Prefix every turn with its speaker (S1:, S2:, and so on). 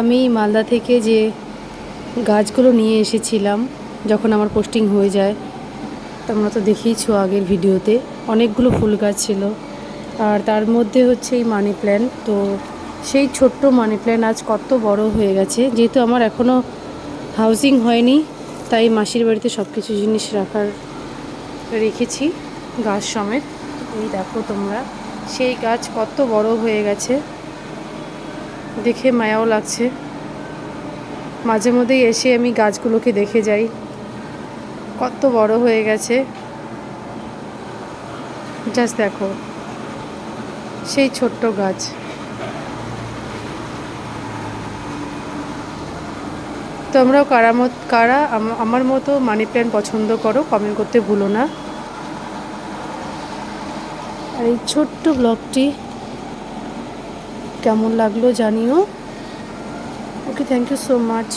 S1: আমি মালদা থেকে যে গাছগুলো নিয়ে এসেছিলাম, যখন আমার পোস্টিং হয়ে যায়, তোমরা তো দেখেইছো আগের ভিডিওতে, অনেকগুলো ফুল গাছ ছিল। আর তার মধ্যে হচ্ছে এই মানি প্ল্যান্ট তো সেই ছোট্ট মানি প্ল্যান্ট আজ কত বড় হয়ে গেছে। যেহেতু আমার এখনও হাউজিং হয়নি, তাই মাসির বাড়িতে সব কিছু জিনিস রাখার রেখেছি, গাছ সমেত। এই দেখো তোমরা, সেই গাছ কত বড় হয়ে গেছে। দেখে মায়াও লাগছে। মাঝে মধ্যেই এসে আমি গাছগুলোকে দেখে যাই। কত বড় হয়ে গেছে। জাস্ট দেখো, সেই ছোট্ট গাছ। তোমরাও কারা মত কারা আম- আমার মতো মানি প্ল্যান্ট পছন্দ করো কমেন্ট করতে ভুলো না। আর এই ছোট্ট ব্লগটি কেমন লাগল জানিও। Okay thank you so much